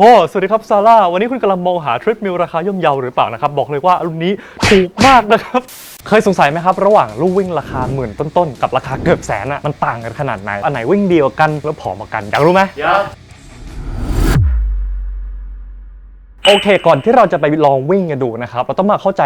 โอ้ สวัสดีครับซาร่า วันนี้คุณกำลังมองหาทริปมิลราคาย่อมเยาหรือเปล่านะครับ บอกเลยว่ารุ่นนี้ถูกมากนะครับ เคยสงสัยไหมครับ ระหว่างลู่วิ่งราคาหมื่นต้นๆ กับราคาเกือบแสนอะมันต่างกันขนาดไหน อันไหนวิ่งเดียวกันแล้วผอมกว่ากัน อยากรู้ไหม โอเค ก่อนที่เราจะไปลองวิ่งกันดูนะครับ เราต้องมาเข้าใจ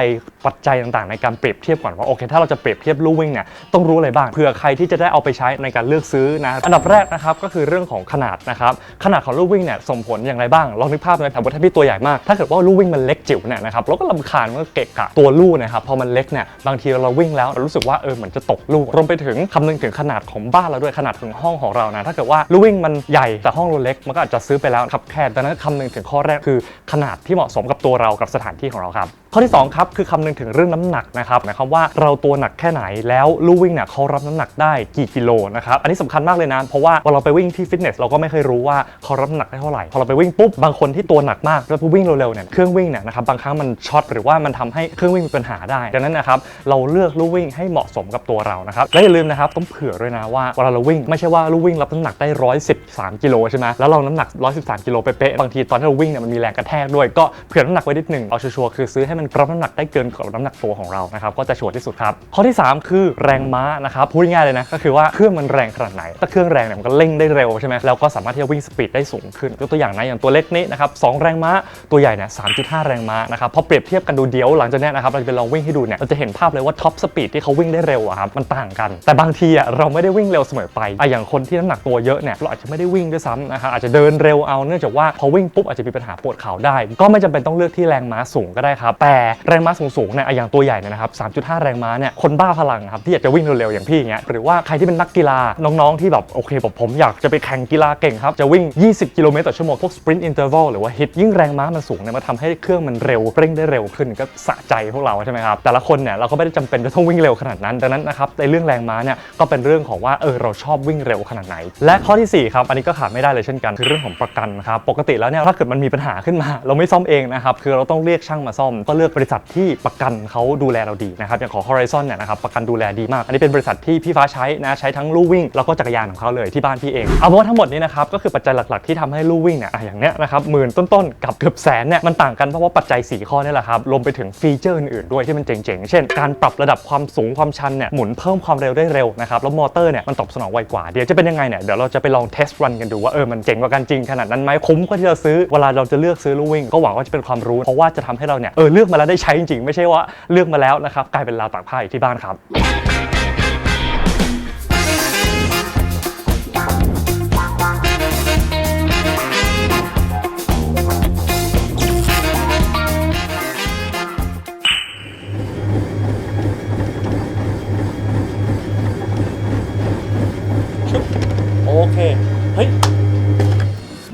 ปัจจัยต่างๆ ในการเปรียบเทียบก่อนว่าโอเค ถ้าเราจะเปรียบเทียบลู่วิ่งเนี่ยต้องรู้อะไรบ้างเผื่อใครที่จะได้เอาไปใช้ในการเลือกซื้อนะอันดับแรกนะครับก็คือเรื่องของขนาดนะครับขนาดของลู่วิ่งเนี่ยส่งผลอย่างไรบ้างลองนึกภาพเลยสมมติถ้าพี่ตัวใหญ่มากถ้าเกิดว่าลู่วิ่งมันเล็กจิ๋วเนี่ยนะครับเราก็ลำคาญมันก็เกะกะตัวลู่นะครับพอมันเล็กเนี่ยบางทีเราวิ่งแล้วเรารู้สึกว่าเออเหมือนจะตกลู่รวมไปถึงคำนึงถึงขนาดของบ้านเราด้วยขนาดของห้องของเรานะถ้าเกิดว่าลู่วิ่งมันใหญ่แต่ห้องเราเล็กมันก็อาจจะซื้อไปแล้วขับแคบดังนั้นคำนึงถึงข้อแรกคือขนาดที่เหมาะสมกับตัวเรากับสถานที่ของเราครับ ข้อที่2ครับคือคำนึงถึงเรื่องน้ำหนักนะครับหมายความว่าเราตัวหนักแค่ไหนแล้วลู่วิ่งเนี่ยเขารับน้ำหนักได้กี่กิโลนะครับอันนี้สำคัญมากเลยนะเพราะว่าเวลาเราไปวิ่งที่ฟิตเนสเราก็ไม่เคยรู้ว่าเขารับน้ำหนักได้เท่าไหร่พอเราไปวิ่งปุ๊บบางคนที่ตัวหนักมากแล้วพอวิ่งเร็วๆเนี่ยเครื่องวิ่งเนี่ยนะครับบางครั้งมันช็อตหรือว่ามันทำให้เครื่องวิ่งมีปัญหาได้ดังนั้นนะครับเราเลือกลู่วิ่งให้เหมาะสมกับตัวเรานะครับและอย่าลืมนะครับต้องเผื่อด้วยนะว่าเวลาเราวิ่งไม่ใช่ว่าลู่วิ่งรับน้ำหนักได้ 113กิโลใช่ไหมแล้วเราน้ำหนัก 113กิโลเป๊ะๆบางทีตอนที่เราวิ่งเนี่ยมันมีแรงกระแทกด้วยก็เผื่อน้ำหนักไว้นิดหนึ่งเอาชัวร์คือซื้อให้มันรับน้ำหนักได้เกินกว่าน้ำหนักตัวของเรานะครับก็จะชัวร์ที่สุดครับข้อที่ 3 คือแรงม้านะครับพูดง่ายๆเลยนะก็คือว่าเครื่องมันแรงขนาดไหนถ้าเครื่องแรงเนี่ยมันก็เร่งได้เร็วใช่ไหมแล้วก็สามารถที่จะวิ่งสปีดได้สูงขึ้นยกตัวอย่างนะอย่างตัวเล็กนี้นะครับ2แรงม้าตัวใหญ่เนี่ย3.5แรงม้านะครับพอเปรียบเทียบกันดูเดียวหลังจากนี้นะครับเราจะไปลองวิ่งให้ดูเนี่ยเราจะเห็นภาพเลยว่าท็อปสปีดที่เขาวิ่งได้เร็วอะครับมันต่างกัน แต่บางทีอะเราไม่ได้วิ่งเร็วเสมอไปอะอย่างคนที่น้ำหนักตัวเยอะเนี่ยเราอาจจะไม่ได้วิ่งด้วยซ้ำนะครับอาจจะเดินเร็วเอาเนื่องจากว่าพอวิ่งปุ๊บอาจจะมีปัญหาปวดเข่าได้ ก็ไม่จำเป็นต้องเลือกที่แรงม้าสูงก็ได้ครับแต่แรงม้าสูงๆเนี่ยอย่างตัวใหญ่เนี่ยนะครับ 3.5 แรงม้าเนี่ยคนบ้าพลังครับที่อยากจะวิ่งเร็วๆอย่างพี่อย่างเงี้ยหรือว่าใครที่เป็นนักกีฬาน้องๆที่แบบโอเคผมผมอยากจะไปแข่งกีฬาเก่งครับ จะวิ่ง 20 กิโลเมตรต่อชั่วโมงพวก sprint interval หรือว่า hit ยิ่งแรงม้ามันสูงเนี่ยมันทำให้เครื่องมันเร็วเร่งได้เร็วขึ้นก็สะใจพวกเราใช่ไหมครับแต่ละคนเนี่ยเราก็ไม่ได้จำเป็นจะต้องวิ่งเร็วขนาดนั้นดังนั้นนะครับในเรื่องแรงม้าเนี่ยก็เป็นเรื่องของว่าเออเราชอบวิ่งเร็วขนาดไหน และข้อที่สี่ครับอันนี้ก็ขาดไม่ได้เลยเช่นกันคือเรื่องของประกันครับปกติแล้วเนี่ยถ้าเกิดมันมีปัญหาขึ้นมา เราไม่ซ่อมเองนะครับคือเราต้องเรียกช่างมาซ่อมก็เลือกบริษัทที่ประกันเขาดูแลเราดีนะครับอย่างของ Horizon เนี่ยนะครับประกันดูแลดีมาก อันนี้เป็นบริษัทที่พี่ฟ้าใช้นะใช้ทั้งลู่วิ่งแล้วก็จักรยานของเขาเลยที่บ้านพี่เองเอาเป็นว่าทั้งหมดนี้นะครับก็คือปัจจัยหลักๆที่ทำให้ลู่วิ่งเนี่ยอย่างเนี้ยนะครับหมื่นต้นๆกับเกือบแสนเนี่ยมันต่างกันเพราะว่าปัจจัยสี่ข้อนี่แหละครับรวมไปถึงฟีเจอร์อื่นๆด้วยที่มันเจ๋งๆ เช่น การปรับระดับความสูงความชันเนี่ยหมุนเพิ่มความเร็วได้เร็วนะครับแล้วมอเตอร์เนี่ยมันตอบสนองไวกว่าเดี๋ยวจะเป็นยังไงเนี่ยเดี๋ยวเราจะไปลองเทสต์รันกันดูว่าเออมันเจ๋งกว่ากันจริงขนาดนั้นไหมคุ้มกว่าที่เราซื้อเวลาเราจะเลือกซื้อลู่วิ่งก็หวังว่าจะเป็นความรู้เพราะว่าจะทำให้เราเนี่ยเออเลือกมาแล้วได้ใช้จริงๆ ไม่ใช่ว่าเลือกมาแล้วนะครับกลายเป็นราวตากผ้าอยู่ที่บ้านครับ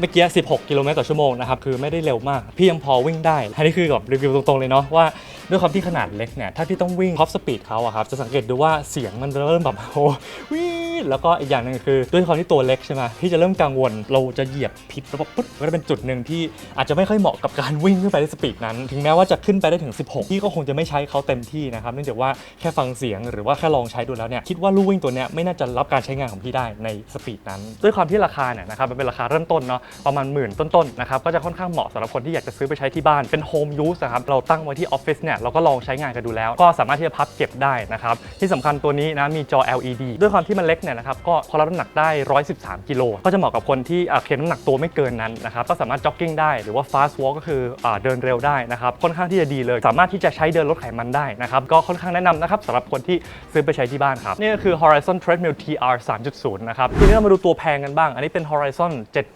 มื่อกี้ 16 กิโลเมตรต่อชั่วโมงนะครับคือไม่ได้เร็วมาก พี่ยังพอวิ่งได้อันนี้คือแบบรีวิวตรงๆเลยเนาะว่าด้วยความที่ขนาดเล็กเนี่ยถ้าพี่ต้องวิ่งท็อปสปีดเขาอะครับจะสังเกตดูว่าเสียงมันเริ่มแบบโอ้วิ ดแล้วก็อีกอย่างหนึ่งคือด้วยความที่ตัวเล็กใช่ไหมพี่จะเริ่มกังวลเราจะเหยียบผิดแล้วปุ๊บก็จะเป็นจุดหนึ่งที่อาจจะไม่ค่อยเหมาะกับการวิ่งขึ้นไปในสปีดนั้น ถึงแม้ว่าจะขึ้นไปได้ถึง 16พี่ก็คงจะไม่ใช้เขาเต็มที่นะครับเนื่องจากว่าแค่ฟังเสียงหรือว่าแค่ลองใช้ดูแล้วเนี่ยคิดว่าลู่วิ่งตัวเนี้ยไม่น่าจะรับการใช้งานของพี่ได้ในสปีดนั้น ด้วยความที่ราคาเนี่ยนะครับมันเป็นราคาเริ่มต้นเนาะประมาณหมื่นต้นๆนะครับก็จะค่อนข้างเหมาะสำหรับคนที่อยากจะซื้อไปใช้ที่บ้านเป็นโฮมยูสนะครับเราตั้งไว้ที่ออฟฟิศเนี่ยเราก็ลองใช้งานกันดูแล้ว ก็สามารถที่จะพับเก็บได้นะครับที่สำคัญตัวนี้นะมีจอ LED ด้วยความที่มันเล็กเนี่ยนะครับก็พอรับน้ำหนักได้ 113 กิโลก็จะเหมาะกับคนที่เคลมน้ำหนักตัวไม่เกินนั้นนะครับก็สามารถจ็อกกิ้งได้หรือว่า fast walk ก็คืออเดินเร็วได้นะครับค่อนข้างที่จะดีเลย สามารถที่จะใช้เดินลดไขมันได้นะครับก็ค่อนข้างแนะนำนะครับสำหรับคนที่ซื้อไปใช้ที่บ้านครับนี่ก็คือ Horizon Treadmill TR 3.0 นะครับทีนี้เรามาดูตัวแพงกันบ้าง อันนี้เป็น Horizon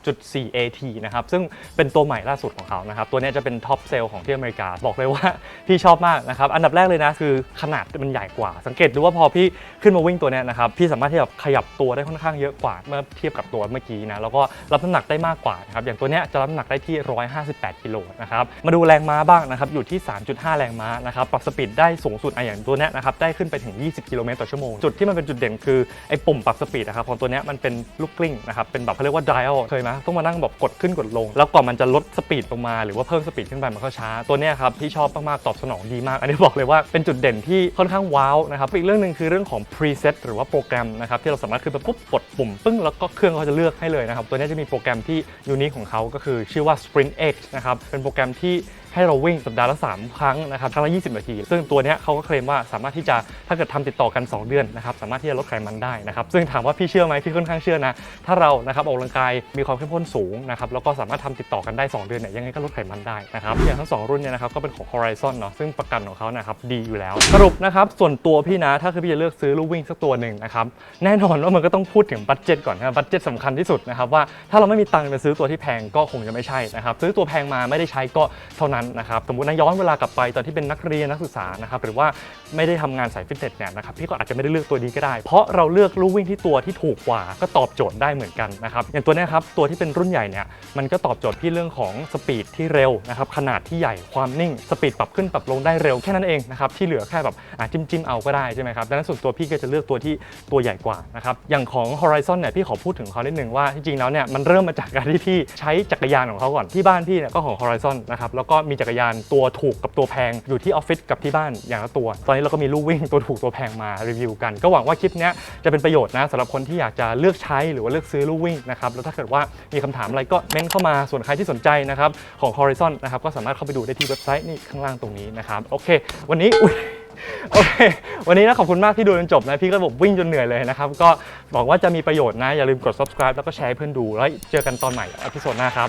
7.4 AT นะครับซึ่งเป็นตัวใหม่ล่าสุดของเขานะครับตัวนี้จะเป็นท็อปเซลของที่อเมริกาบอกเลยว่าพี่ชอบมากนะครับอันดับแรกเลยนะคือขนาดมันใหญ่กว่า สังเกตดูว่าพอพี่ขึ้นมาวิ่งตัวนี้นะครับพี่สามารถที่จะขยับตัวได้ค่อนข้างเยอะกว่าเมื่อเทียบกับตัวเมื่อกี้นะแล้วก็รับน้ำหนักได้มากกว่านะครับอย่างตัวเนี้ยจะรับน้ำหนักได้ที่ 158กิโลนะครับมาดูแรงม้าบ้างนะครับอยู่ที่ 3.5 แรงม้านะครับปรับสปีดได้สูงสุดอะอย่างตัวเนี้ยนะครับได้ขึ้นไปถึง 20 กิโลเมตรต่อชั่วโมงจุดที่มันเป็นจุดเด่นคือไอ้ปุ่มปรับสปีดนะครับของตัวเนี้ยมันเป็นลูกกลิ้งนะครับเป็นแบบเขาเรียกว่า dial เคยไหมต้องมานั่งแบบกดขึ้นกดลง แล้วกว่ามันจะลดสปีดลงมาหรือว่าเพิ่มสปีดขึ้นไปมันก็ช้าตัวเนี้ยครับที่ชอบมากๆตอบสนองดีมาก อันนี้บอกเลยว่าเป็นจุดเด่นที่ค่อนข้างว้าวนะครับอีกเรื่องหนึ่งคือเรื่องของ preset หรือว่าโปรแกรมนะครับที่เราสามารถขึ้นไปปุ๊บกดปุ่มปึ้งแล้วก็เครื่องเขาจะเลือกให้เลยนะครับ ตัวนี้จะมีโปรแกรมที่ยูนิคของเขาก็คือชื่อว่า Sprint X นะครับเป็นโปรแกรมที่ ให้เราวิ่งสัปดาห์ละ 3 ครั้งนะครับครั้งละ 20 นาที ซึ่งตัวนี้เขาก็เคลมว่าสามารถที่จะถ้าเกิดทำติดต่อกัน 2 เดือนนะครับสามารถที่จะลดไขมันได้นะครับซึ่งถามว่าพี่เชื่อไหมพี่ค่อนข้างเชื่อนะถ้าเรานะครับออกกำลังกายมีความเข้มข้นสูงนะครับแล้วก็สามารถทำติดต่อกันได้ 2 เดือนเนี่ยยังไงก็ลดไขมันได้นะครับอย่างทั้ง 2 รุ่นเนี่ยนะครับก็เป็นของ Horizon เนาะซึ่งประกันของเขานะครับดีอยู่แล้ว สรุปนะครับส่วนตัวพี่นะถ้าคือพี่จะเลือกซื้อลูกวิ่งสักตัวหนึ่งนะครับแน่นอนว่ามันก็ต้องพูดถึงบัตเจ็ตก่อนนะบบัตเจ็ตสำคัญที่สุดนะครับว่าถ้าเราไม่มีตังค์ไปซื้อตัวที่แพงก็คงจะไม่ใช่นะครับซื้อตัวแพงมาไม่ได้ใช้ก็เท่านั้นนะครับสมมตินะย้อนเวลากลับไปตอนที่เป็นนักเรียนนักศึกษานะครับหรือว่าไม่ได้ทำงานสายฟิตเนสเนี่ยนะครับพี่ก็อาจจะไม่ได้เลือกตัวนี้ก็ได้ เพราะเราเลือกลูกวิ่งที่ตัวที่ถูกกว่า ก็ตอบโจทย์ได้เหมือนกันนะครับอย่างตัวนี้ครับตัวที่เป็นรุ่นใหญ่เนี่ยมันก็ตอบโจทย์พี่เรื่องของสปีดที่เร็วนะครับขนาดที่ใหญ่ความนิ่งสปีดปรับขึ้นปรับลงได้เร็วแค่นั้นเองนะครับที่เหลือแค่แบบจิ้มจิ้มๆเอาก็ได้ใช่ไหมครับดังนั้นส่วนตัวพี่ก็จะเลือกตัวที่ตัวใหญ่กว่านะครับอย่างของ Horizon เนี่ยพี่ขอพูดถึงเขานิดนึงว่าจริงๆแล้วเนี่ยมันเริ่มมาจากการที่พี่ใช้จักรยานของเขาก่อนที่บ้านพี่เนี่ยก็ของ Horizon นะครับแล้วก็มีจักรยานตัวถูกกับตัวแพงอยู่ที่ออฟฟิศกับที่บ้านอย่างละตัว ตอนนี้เราก็มีลูกวิ่งตัวถูกตัวแพงมารีวิวกัน ก็หวังว่าคลิปนี้จะเป็นประโยชน์นะสำหรับคนที่อยากจะเลือกใช้หรือว่าเลือกซื้อลูกวิ่งนะครับแล้วถ้าเกิดว่ามีคำถามอะไรก็เม้นเข้ามาส่วนใครที่สนใจนะครับของ Horizon นะครับก็สามารถเข้าไปดูได้ที่เว็บไซต์นี่ข้างล่างตรงนี้นะครับโอเค วันนี้อุ๊ยโอเค วันนี้นะขอบคุณมากที่ดูจนจบนะ พี่ก็แบบวิ่งจนเหนื่อยเลยนะครับ ก็บอกว่าจะมีประโยชน์นะ อย่าลืมกด subscribe แล้วก็แชร์เพื่อนดู แล้วเจอกันตอนใหม่อพิโซดหน้าครับ